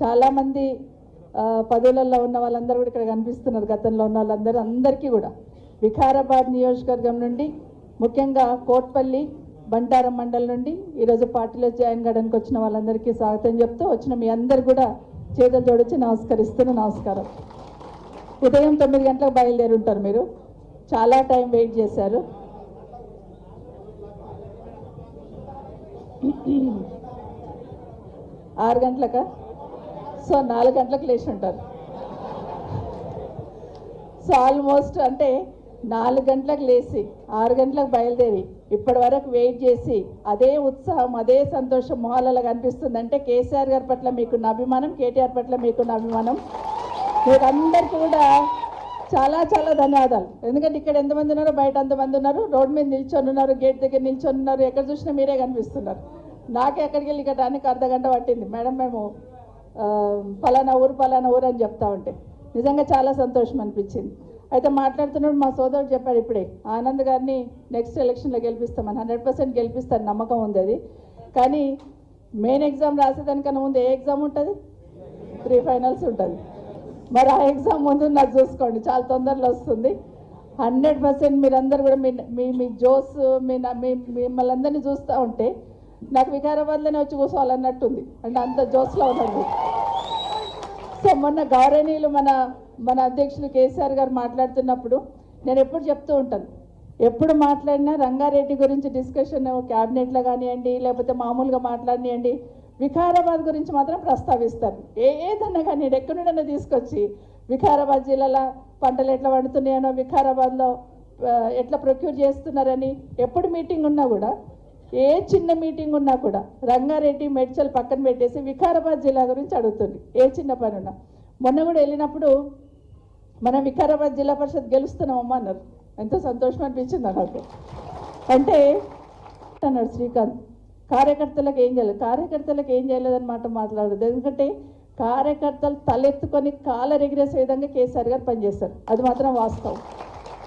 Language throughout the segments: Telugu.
చాలామంది పదవులలో ఉన్న వాళ్ళందరూ కూడా ఇక్కడ కనిపిస్తున్నారు గతంలో ఉన్న వాళ్ళందరూ అందరికీ కూడా. వికారాబాద్ నియోజకవర్గం నుండి ముఖ్యంగా కోట్పల్లి బంటారం మండలం నుండి ఈరోజు పార్టీలో జాయిన్ కావడానికి వచ్చిన వాళ్ళందరికీ స్వాగతం చెప్తూ వచ్చిన మీ అందరు కూడా చేతులు జోడించి నమస్కరిస్తున్న నమస్కారం. ఉదయం తొమ్మిది గంటలకు బయలుదేరి ఉంటారు మీరు. చాలా టైం వెయిట్ చేశారు. ఆరు గంటలకా? సో నాలుగు గంటలకు లేచి ఉంటారు. సో ఆల్మోస్ట్ అంటే నాలుగు గంటలకు లేచి ఆరు గంటలకు బయలుదేరి ఇప్పటి వరకు వెయిట్ చేసి అదే ఉత్సాహం అదే సంతోషం మొహాలలో కనిపిస్తుంది అంటే కేసీఆర్ గారి పట్ల మీకున్న అభిమానం కేటీఆర్ పట్ల మీకున్న అభిమానం. మీకు కూడా చాలా చాలా ధన్యవాదాలు. ఎందుకంటే ఇక్కడ ఎంతమంది ఉన్నారో బయట అంతమంది ఉన్నారు రోడ్ మీద నిల్చొని ఉన్నారు గేట్ దగ్గర నిల్చొని ఉన్నారు ఎక్కడ చూసినా మీరే కనిపిస్తున్నారు. నాకే ఎక్కడికి వెళ్ళి ఇక్కడ రానికి అర్ధ గంట పట్టింది. మేడం మేము పలానా ఊరు పలానా ఊరు అని చెప్తా ఉంటే. నిజంగా చాలా సంతోషం అనిపించింది. అయితే మాట్లాడుతున్నాడు మా సోదరుడు చెప్పాడు ఇప్పుడే ఆనంద్ గారిని నెక్స్ట్ ఎలక్షన్లో గెలిపిస్తామని హండ్రెడ్ పర్సెంట్ గెలిపిస్తాను నమ్మకం ఉంది అది. కానీ మెయిన్ ఎగ్జామ్ రాసేదానికన్నా ముందు ఏ ఎగ్జామ్ ఉంటుంది? ప్రీ ఫైనల్స్ ఉంటుంది. మరి ఆ ఎగ్జామ్ ముందు నాకు చూసుకోండి చాలా తొందరలో వస్తుంది. హండ్రెడ్ పర్సెంట్ మీరందరూ కూడా మీ మీ మీ జోస్ మీ మీ మిమ్మల్ని అందరినీ చూస్తూ ఉంటే నాకు వికారాబాద్లోనే వచ్చి కూర్చోవాలన్నట్టుంది. అంటే అంత జోస్లో ఉందండి. సో మొన్న గౌరవనీయులు మన మన అధ్యక్షులు కేసీఆర్ గారు మాట్లాడుతున్నప్పుడు నేను ఎప్పుడు చెప్తూ ఉంటాను. ఎప్పుడు మాట్లాడినా రంగారెడ్డి గురించి డిస్కషన్ క్యాబినెట్లో కానివ్వండి లేకపోతే మామూలుగా మాట్లాడియండి వికారాబాద్ గురించి మాత్రం ప్రస్తావిస్తారు. ఏ ఏదన్నా కానీ నేను ఎక్కడున్నా తీసుకొచ్చి వికారాబాద్ జిల్లాలో పంటలు ఎట్లా పండుతున్నాయనో వికారాబాద్లో ఎట్లా ప్రొక్యూర్ చేస్తున్నారని ఎప్పుడు మీటింగ్ ఉన్నా కూడా ఏ చిన్న మీటింగ్ ఉన్నా కూడా రంగారెడ్డి మెడ్చల్ పక్కన పెట్టేసి వికారాబాద్ జిల్లా గురించి అడుగుతుంది. ఏ చిన్న పని ఉన్నా. మొన్న కూడా వెళ్ళినప్పుడు మనం వికారాబాద్ జిల్లా పరిషత్ గెలుస్తున్నామమ్మా అన్నారు. ఎంతో సంతోషం అనిపించింది నాకు. అంటే అన్నాడు శ్రీకాంత్ కార్యకర్తలకు ఏం చేయలేదు. కార్యకర్తలకు ఏం చేయలేదన్నమాట మాట్లాడదు ఎందుకంటే కార్యకర్తలు తలెత్తుకొని కాలరెగిరేసే విధంగా కేసీఆర్ గారు పనిచేస్తారు. అది మాత్రం వాస్తవం.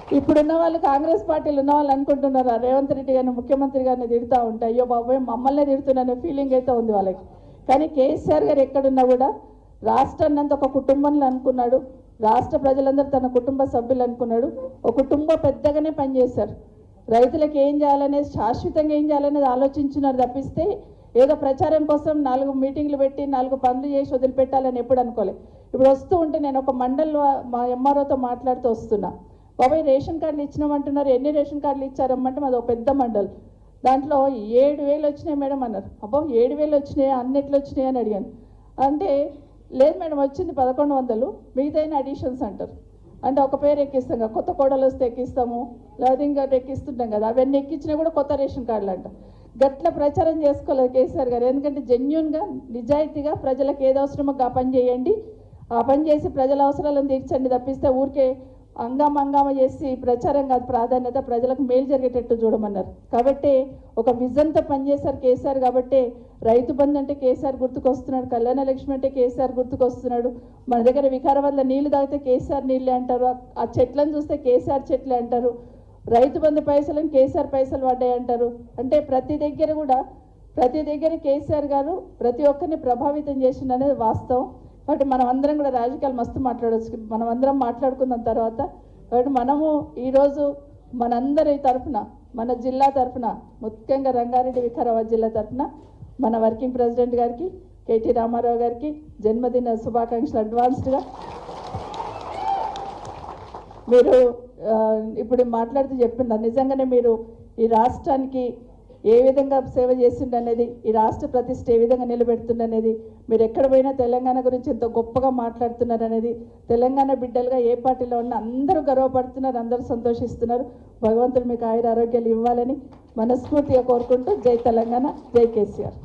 ఇప్పుడున్న వాళ్ళు కాంగ్రెస్ పార్టీలు ఉన్న వాళ్ళు అనుకుంటున్నారు? రేవంత్ రెడ్డి గారిని ముఖ్యమంత్రి గారిని తిడుతూ ఉంటే? అయ్యో బాబోయ్ మమ్మల్నే తిడుతున్నానే ఫీలింగ్ అయితే ఉంది వాళ్ళకి. కానీ కేసీఆర్ గారు ఎక్కడున్నా కూడా రాష్ట్రాన్ని అంత ఒక కుటుంబంలో అనుకున్నాడు. రాష్ట్ర ప్రజలందరూ తన కుటుంబ సభ్యులు అనుకున్నాడు. ఒక కుటుంబ పెద్దగానే పనిచేశారు. రైతులకు ఏం చేయాలనేది శాశ్వతంగా ఏం చేయాలనేది ఆలోచించినారు తప్పిస్తే ఏదో ప్రచారం కోసం నాలుగు మీటింగ్లు పెట్టి నాలుగు పనులు చేసి వదిలిపెట్టాలని ఎప్పుడు అనుకోలేదు ఇప్పుడు వస్తూ ఉంటే నేను ఒక మండల్ మా ఎంఆర్ఓతో మాట్లాడుతూ వస్తున్నా. బాబాయ్ రేషన్ కార్డులు ఇచ్చినామంటున్నారు. ఎన్ని రేషన్ కార్డులు ఇచ్చారమ్మంటే మాది ఒక పెద్ద మండల్. దాంట్లో ఏడు వేలు వచ్చినాయి మేడం అన్నారు. అబ్బో ఏడు వేలు వచ్చినాయి? అన్నిట్లు వచ్చినాయి అని అడిగాను. అంటే లేదు మేడం వచ్చింది పదకొండు వందలు. మిగతాయిన అడిషన్స్ అంటారు. అంటే ఒక పేరు ఎక్కిస్తాం కదా కొత్త కోడలు వస్తే ఎక్కిస్తాము. లేదా ఇంకోటి ఎక్కిస్తుంటాం కదా అవన్నీ ఎక్కించినా కూడా కొత్త రేషన్ కార్డులు అంట. గట్ల ప్రచారం చేసుకోలేదు కేసీఆర్ గారు. ఎందుకంటే జెన్యున్గా నిజాయితీగా ప్రజలకు ఏది అవసరమో ఆ పని చేయండి. ఆ పని చేసి ప్రజల అవసరాలను తీర్చండి తప్పిస్తే ఊరికే అంగామంగామ చేసి ప్రచారం కాదు ప్రాధాన్యత ప్రజలకు మేలు జరిగేటట్టు చూడమన్నారు. కాబట్టి ఒక విజన్తో పనిచేశారు కేసీఆర్ కాబట్టి రైతు బంధు అంటే కేసీఆర్ గుర్తుకొస్తున్నాడు కళ్యాణ లక్ష్మి అంటే కేసీఆర్ గుర్తుకొస్తున్నాడు. మన దగ్గర వికారాబాద్లో నీళ్ళు తాగితే కేసీఆర్ నీళ్ళే అంటారు ఆ చెట్లను చూస్తే కేసీఆర్ చెట్లే అంటారు. రైతు బంధు పైసలను కేసీఆర్ పైసలు పడ్డాయి అంటారు. అంటే ప్రతి దగ్గర కూడా ప్రతి దగ్గర కేసీఆర్ గారు ప్రతి ఒక్కరిని ప్రభావితం చేసిండనేది వాస్తవం. కాబట్టి మనం అందరం కూడా రాజకీయాలు మస్తు మాట్లాడవచ్చు. మనం అందరం మాట్లాడుకున్న తర్వాత. కాబట్టి మనము ఈరోజు మనందరి తరఫున మన జిల్లా తరఫున ముఖ్యంగా రంగారెడ్డి వికారాబాద్ జిల్లా తరఫున మన వర్కింగ్ ప్రెసిడెంట్ గారికి కేటీ రామారావు గారికి జన్మదిన శుభాకాంక్షలు అడ్వాన్స్డ్గా. మీరు ఇప్పుడు మాట్లాడుతూ చెప్తున్నారు నిజంగానే మీరు ఈ రాష్ట్రానికి ఏ విధంగా సేవ చేసిండనేది ఈ రాష్ట్ర ప్రతిష్ట ఏ విధంగా నిలబెడుతుందనేది మీరు ఎక్కడ పోయినా తెలంగాణ గురించి ఎంతో గొప్పగా మాట్లాడుతున్నారు అనేది తెలంగాణ బిడ్డలుగా ఏ పార్టీలో ఉన్న అందరూ గర్వపడుతున్నారు అందరూ సంతోషిస్తున్నారు. భగవంతుడు మీకు ఆయుర ఆరోగ్యాలు ఇవ్వాలని మనస్ఫూర్తిగా కోరుకుంటూ జై తెలంగాణ జై కేసీఆర్.